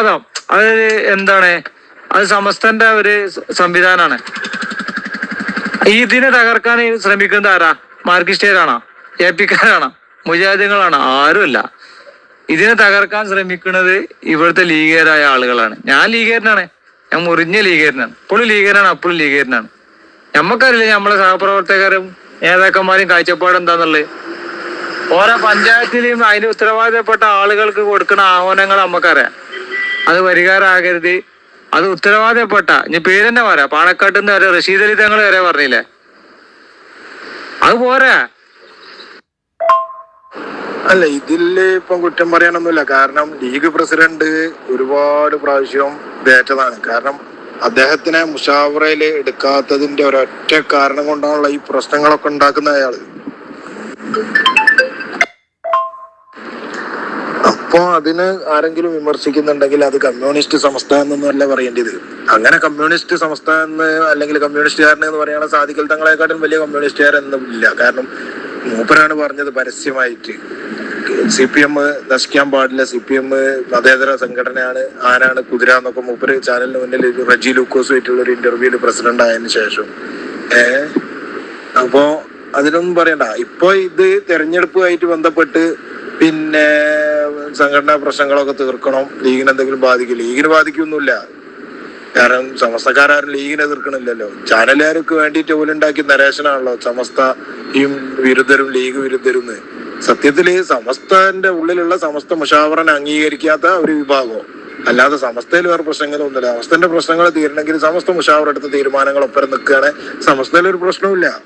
ഉത്തരവാദം അത് എന്താണ്? അത് സമസ്തന്റെ ഒരു സംവിധാനമാണ് ഇതിനെ തകർക്കാൻ ശ്രമിക്കുന്നത് ആരാ? മാർക്കിസ്റ്റുകാരാണോ എ പിക്കാരാണോ മുജാഹിദുകളാണോ ആരുമല്ല. ഇതിനെ തകർക്കാൻ ശ്രമിക്കുന്നത് ഇവിടുത്തെ ലീഗേരായ ആളുകളാണ്. ഞാൻ ലീഗേരനാണ്. ഞാൻ മുറിഞ്ഞ ലീഗേരനാണ്. ഇപ്പോഴും ലീഗേരാണ് അപ്പോഴും ലീഗേരനാണ്. നമ്മക്കറിയില്ല നമ്മളെ സഹപ്രവർത്തകരും നേതാക്കന്മാരും കാഴ്ചപ്പാട് എന്താന്നുള്ളത്. ഓരോ പഞ്ചായത്തിലെയും അതിന് ഉത്തരവാദിത്തപ്പെട്ട ആളുകൾക്ക് കൊടുക്കുന്ന ആഹ്വാനങ്ങൾ നമുക്കറിയാം. അത് പരിഹാരമാകരുത് അത് ഉത്തരവാദപ്പെട്ട ഇനി തന്നെ പറയാ? പാണക്കാട്ട് നിന്ന് വരെ റഷീദ് അലി തങ്ങൾ വരെ പറഞ്ഞില്ലേ? അത് പോരാ. അല്ല ഇതിൽ ഇപ്പം കുറ്റം പറയാനൊന്നുമില്ല. കാരണം ലീഗ് പ്രസിഡന്റ് ഒരുപാട് പ്രാവശ്യം ഏറ്റതാണ് കാരണം അദ്ദേഹത്തിനെ മുഷാവറയിൽ എടുക്കാത്തതിന്റെ ഒരൊറ്റ കാരണം കൊണ്ടാണല്ലോ ഈ പ്രശ്നങ്ങളൊക്കെ ഉണ്ടാക്കുന്ന അയാൾ. അപ്പോ അതിന് ആരെങ്കിലും വിമർശിക്കുന്നുണ്ടെങ്കിൽ അത് കമ്മ്യൂണിസ്റ്റ് സംസ്ഥാനം എന്നല്ല പറയേണ്ടത് അങ്ങനെ കമ്മ്യൂണിസ്റ്റ് സംസ്ഥാനം അല്ലെങ്കിൽ കമ്മ്യൂണിസ്റ്റുകാരൻ എന്ന് പറയാനുള്ള സാധിക്കൽ തങ്ങളെക്കാട്ടും വലിയ കമ്മ്യൂണിസ്റ്റുകാരൊന്നും ഇല്ല. കാരണം മൂപ്പരാണ് പറഞ്ഞത് പരസ്യമായിട്ട്. സി പി എം നശിക്കാൻ പാടില്ല. സി പി എം മതേതര സംഘടനയാണ് ആരാണ് കുതിര എന്നൊക്കെ മൂപ്പര് ചാനലിന് മുന്നിൽ റജി ലൂക്കോസ് ആയിട്ടുള്ള ഒരു ഇന്റർവ്യൂൽ പ്രസിഡന്റ് ആയതിനു ശേഷം. ഏ? അപ്പോ അതിനൊന്നും പറയണ്ട. ഇപ്പൊ ഇത് തെരഞ്ഞെടുപ്പുമായിട്ട് ബന്ധപ്പെട്ട് പിന്നെ സംഘടനാ പ്രശ്നങ്ങളൊക്കെ തീർക്കണം. ലീഗിന് എന്തെങ്കിലും ബാധിക്കും. ലീഗിന് ബാധിക്കൊന്നുമില്ല. കാരണം സമസ്തക്കാരും ലീഗിനെ എതിർക്കണില്ലല്ലോ. ചാനലുകാർക്ക് വേണ്ടി ടോലുണ്ടാക്കി നരേശനാണല്ലോ സമസ്തയും വിരുദ്ധരും ലീഗ് വിരുദ്ധരും എന്ന്. സത്യത്തിൽ സമസ്തന്റെ ഉള്ളിലുള്ള സമസ്ത മുഷാവറനെ അംഗീകരിക്കാത്ത ഒരു വിഭാഗം. അല്ലാതെ സമസ്തയിൽ വേറെ പ്രശ്നങ്ങളൊന്നുമില്ല സമസ്തന്റെ പ്രശ്നങ്ങൾ തീരണമെങ്കിൽ സമസ്ത മുഷാവർ എടുത്ത തീരുമാനങ്ങൾ ഒപ്പരം നിൽക്കുകയാണെങ്കിൽ സമസ്തയിൽ ഒരു പ്രശ്നവുമില്ല.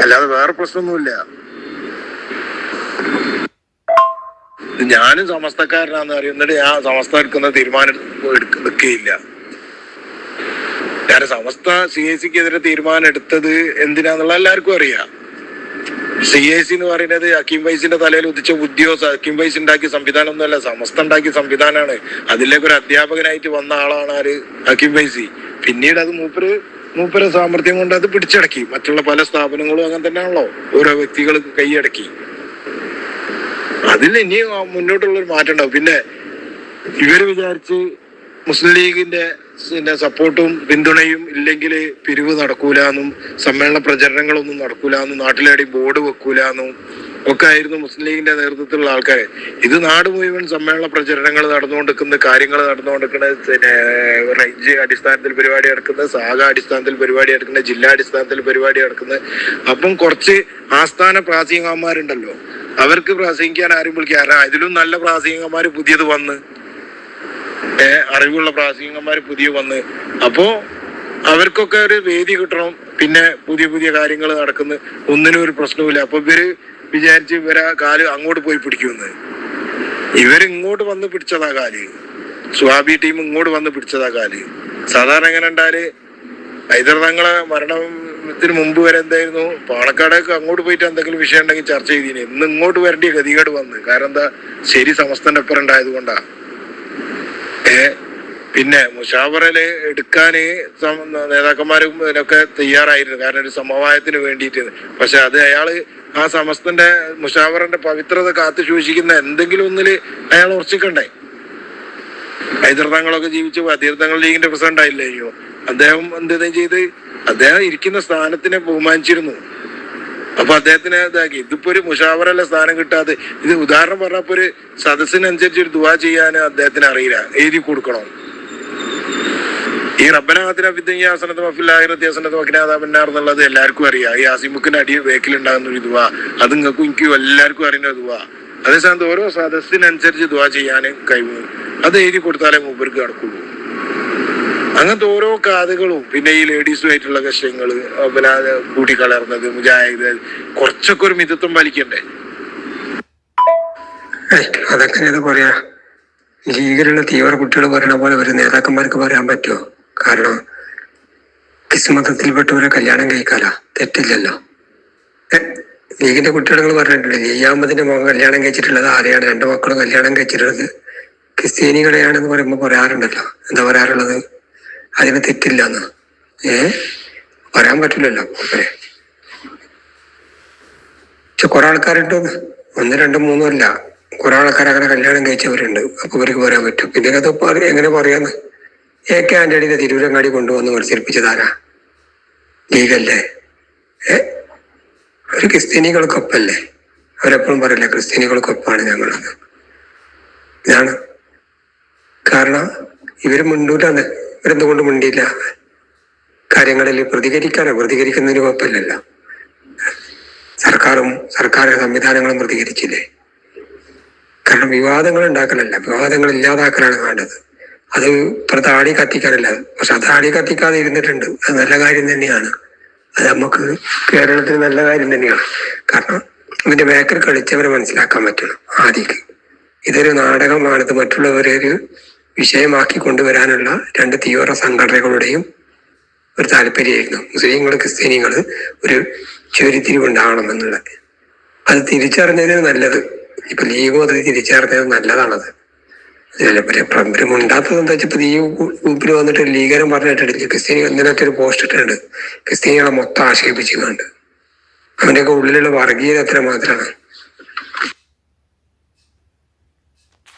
അല്ലാതെ വേറെ പ്രശ്നമൊന്നുമില്ല. ഞാനും സമസ്തക്കാരനാന്ന് അറിയുന്നിട്ട് ഞാൻ സമസ്ത എടുക്കുന്ന തീരുമാനം എടുക്കുകയില്ല ഞാൻ സമസ്ത സി ഐ സിക്കെതിരെ തീരുമാനം എടുത്തത് എന്തിനാന്നുള്ള എല്ലാവർക്കും അറിയാം. സി ഐ സി എന്ന് പറയുന്നത് അക്കീം വൈസിന്റെ തലയിൽ ഉദിച്ച ഉദ്യോഗസ്ഥ അക്കീം വൈസ് ഉണ്ടാക്കിയ സംവിധാനം ഒന്നുമല്ല സമസ്ത ഉണ്ടാക്കിയ സംവിധാനമാണ്. അതിലേക്ക് ഒരു അധ്യാപകനായിട്ട് വന്ന ആളാണ് ആര്? അക്കീം വൈസി പിന്നീട് അത് മൂപ്പര് മൂപ്പരെ സാമർഥ്യം കൊണ്ട് അത് പിടിച്ചടക്കി. മറ്റുള്ള പല സ്ഥാപനങ്ങളും അങ്ങനെ തന്നെയാണല്ലോ. ഓരോ വ്യക്തികൾ കൈയടക്കി. അതിൽ ഇനി മുന്നോട്ടുള്ള ഒരു മാറ്റം ഉണ്ടാവും പിന്നെ ഇവർ വിചാരിച്ച് മുസ്ലിം ലീഗിന്റെ പിന്നെ സപ്പോർട്ടും പിന്തുണയും ഇല്ലെങ്കിൽ പിരിവ് നടക്കൂലെന്നും സമ്മേളന പ്രചരണങ്ങളൊന്നും നടക്കൂലെന്നും നാട്ടിലേടി ബോർഡ് വെക്കൂലെന്നും ഒക്കെ ആയിരുന്നു മുസ്ലിം ലീഗിന്റെ നേതൃത്വത്തിലുള്ള ആൾക്കാർ ഇത് നാട് മുഴുവൻ സമ്മേളന പ്രചരണങ്ങൾ നടന്നുകൊണ്ടിരിക്കുന്ന കാര്യങ്ങൾ നടന്നുകൊണ്ടിരിക്കുന്ന പിന്നെ റേഞ്ച് അടിസ്ഥാനത്തിൽ പരിപാടി നടക്കുന്നത് സാഗ അടിസ്ഥാനത്തിൽ പരിപാടി നടക്കുന്നത് ജില്ലാ അടിസ്ഥാനത്തിൽ പരിപാടി നടക്കുന്നത് അപ്പം കുറച്ച് ആസ്ഥാന പ്രാസംഗികന്മാരുണ്ടല്ലോ അവർക്ക് പ്രാസംഗിക്കാൻ ആരും വിളിക്കാറാ അതിലും നല്ല പ്രാസംഗികന്മാര് പുതിയത് വന്ന്. ഏഹ് അറിവുള്ള പ്രാസംഗികന്മാര് പുതിയ വന്ന്. അപ്പോ അവർക്കൊക്കെ ഒരു വേദി കിട്ടണം. പിന്നെ പുതിയ പുതിയ കാര്യങ്ങൾ നടക്കുന്നു. ഒന്നിനും ഒരു പ്രശ്നവുമില്ല. അപ്പൊ ഇവർ വിചാരിച്ച് ഇവരെ കാൽ അങ്ങോട്ട് പോയി പിടിക്കുമെന്ന്. ഇവർ ഇങ്ങോട്ട് വന്ന് പിടിച്ചതാ കാൽ. സ്വാബി ടീം ഇങ്ങോട്ട് വന്ന് പിടിച്ചതാ കാൽ. സാധാരണ എങ്ങനെ ഉണ്ടാൽ? ഹൈദർതങ്ങളെ മരണത്തിന് മുമ്പ് വരെ എന്തായിരുന്നു? പാലക്കാടൊക്കെ അങ്ങോട്ട് പോയിട്ട് എന്തെങ്കിലും വിഷയം ഉണ്ടെങ്കിൽ ചർച്ച ചെയ്തിന്. ഇന്ന് ഇങ്ങോട്ട് വരേണ്ട ഗതികേട് വന്ന്. കാരണം എന്താ? ശരി സമസ്തന്റെ ഒപ്പം ഉണ്ടായത് കൊണ്ടാ. ഏ? പിന്നെ മുഷാവറയിൽ എടുക്കാന് നേതാക്കന്മാരും ഇതിനൊക്കെ തയ്യാറായിരുന്നു. കാരണം ഒരു സമവായത്തിന് വേണ്ടിയിട്ട്. പക്ഷെ അത് അയാൾ ആ സമസ്തന്റെ മുഷാവറിന്റെ പവിത്രത കാത്തു സൂക്ഷിക്കുന്ന എന്തെങ്കിലും ഒന്നിൽ അയാൾ ഉറച്ചിക്കണ്ടേ? ഹൈദർതങ്ങളൊക്കെ ജീവിച്ചു അതീർത്ഥങ്ങൾ ലീഗിന്റെ പ്രസിഡന്റ് ആയില്ലേ അദ്ദേഹം എന്തെങ്കിലും ചെയ്ത് അദ്ദേഹം ഇരിക്കുന്ന സ്ഥാനത്തിനെ ബഹുമാനിച്ചിരുന്നു. അപ്പൊ അദ്ദേഹത്തിന് ഇതാക്കി. ഇതിപ്പോ ഒരു മുഷാവറല്ല സ്ഥാനം കിട്ടാതെ. ഇത് ഉദാഹരണം പറഞ്ഞപ്പോ ഒരു സദസ്സിനനുസരിച്ച് ഒരു ദുവാ ചെയ്യാൻ അദ്ദേഹത്തിന് അറിയില്ല. എഴുതി കൊടുക്കണം. ഈ റബ്ബനാഥന വിദ്യാസനത്ത് മഫില്ലാഹിറത്യാസനത്ത് വക്കിനാഥാപന്നാർ എന്നുള്ളത് എല്ലാവർക്കും അറിയാം. ഈ ആസിമുക്കിന്റെ അടി വേക്കിലുണ്ടാകുന്ന ഒരു ദുവാ. അത് നിങ്ങൾക്കും എനിക്കും എല്ലാവർക്കും അറിയുന്ന ദുവാ. അതേസമയത്ത് ഓരോ സദസ്സിനനുസരിച്ച് ദുവാ ചെയ്യാൻ കഴിവ്. അത് എഴുതി കൊടുത്താലേ മൂപ്പർക്ക് നടക്കുള്ളൂ. അങ്ങനത്തെ ഓരോ കാതുകളും പിന്നെ ഈ ലേഡീസുമായിട്ടുള്ള കഷ്ടങ്ങൾ പിന്നെ കൂട്ടിക്കലർന്നത് മുജാഹിദ് കുറച്ചൊക്കെ ഒരു മിതത്വം പാലിക്കണ്ടേ? അതൊക്കെ ഇത് പറയാ? ലീഗിലുള്ള തീവ്ര കുട്ടികൾ പറയണ പോലെ ഒരു നേതാക്കന്മാർക്ക് പറയാൻ പറ്റുമോ കാരണം കിസ്മതത്തിൽപ്പെട്ടവരെ കല്യാണം കഴിക്കാല. തെറ്റില്ലല്ലോ. ലീഗിന്റെ കുട്ടികൾ പറഞ്ഞിട്ടുണ്ട് ലിയാമതിന്റെ മകൻ കല്യാണം കഴിച്ചിട്ടുള്ളത് ആരെയാണ്? രണ്ടു മക്കളും കല്യാണം കഴിച്ചിട്ടുള്ളത് ക്രിസ്ത്യാനികളെയാണെന്ന് പറയുമ്പോൾ പറയാറുണ്ടല്ലോ. എന്താ പറയാറുള്ളത്? അതിന് തെറ്റില്ല എന്ന് ഏ? പറയാൻ പറ്റില്ലല്ലോ മൂപ്പരെ. പക്ഷെ കുറെ ആൾക്കാരുണ്ട് ഒന്ന് രണ്ടും മൂന്നും അല്ല. കുറെ ആൾക്കാർ അങ്ങനെ കല്യാണം കഴിച്ചവരുണ്ട്. അപ്പൊ ഇവർക്ക് പറയാൻ പറ്റും. പിന്നെ അത് എങ്ങനെ പറയാന്ന്? എ കെ ആന്റണിയുടെ തിരുവരങ്ങാടി കൊണ്ടുവന്ന് മത്സരിപ്പിച്ചതാരാ? ലീഗല്ലേ? ഏ? ഒരു ക്രിസ്ത്യാനികൾക്കൊപ്പല്ലേ? അവരെപ്പോഴും പറയില്ല ക്രിസ്ത്യാനികൾക്കൊപ്പാണ് ഞങ്ങളത് ഇതാണ് കാരണം ഇവർ മുണ്ടൂറ്റാണ് ഇവരെന്തുകൊണ്ട് മിണ്ടിയില്ല. കാര്യങ്ങളിൽ പ്രതികരിക്കാനോ പ്രതികരിക്കുന്നതിന് കുഴപ്പമില്ലല്ലോ. സർക്കാരും സർക്കാർ സംവിധാനങ്ങളും പ്രതികരിച്ചില്ലേ കാരണം വിവാദങ്ങൾ ഉണ്ടാക്കലല്ല. വിവാദങ്ങൾ ഇല്ലാതാക്കലാണ് വേണ്ടത്. അത് ഇത്ര താടി കത്തിക്കാനല്ല. പക്ഷെ അത് താടി കത്തിക്കാതെ ഇരുന്നിട്ടുണ്ട്. അത് നല്ല കാര്യം തന്നെയാണ്. അത് നമുക്ക് കേരളത്തിന് നല്ല കാര്യം തന്നെയാണ്. കാരണം ഇതിന്റെ ബേക്കർ കളിച്ചവരെ മനസ്സിലാക്കാൻ പറ്റണം ആദ്യക്ക് ഇതൊരു നാടകമാണിത് മറ്റുള്ളവരെ ഒരു വിഷയമാക്കി കൊണ്ടുവരാനുള്ള രണ്ട് തീവ്ര സംഘടനകളുടെയും ഒരു താല്പര്യമായിരുന്നു. മുസ്ലിങ്ങൾ ക്രിസ്ത്യാനികൾ ഒരു ചുരിത്തിരിവുണ്ടാവണം എന്നുള്ളത് അത് തിരിച്ചറിഞ്ഞതിന് നല്ലത്. ഇപ്പൊ ലീഗും അത് തിരിച്ചറിഞ്ഞത് നല്ലതാണത്. പ്രബലം ഉണ്ടാത്തത് എന്താ വെച്ചാൽ ഈ ഗ്രൂപ്പിൽ വന്നിട്ട് ലീഗരം പറഞ്ഞിട്ടില്ല ക്രിസ്ത്യാനി എന്തിനൊക്കെ ഒരു പോസ്റ്റ് ഇട്ടിട്ടുണ്ട്. ക്രിസ്ത്യാനികളെ മൊത്തം ആക്ഷേപിച്ചു കണ്ട് അവന്റെയൊക്കെ ഉള്ളിലുള്ള വർഗീയത എത്ര മാത്രമാണ്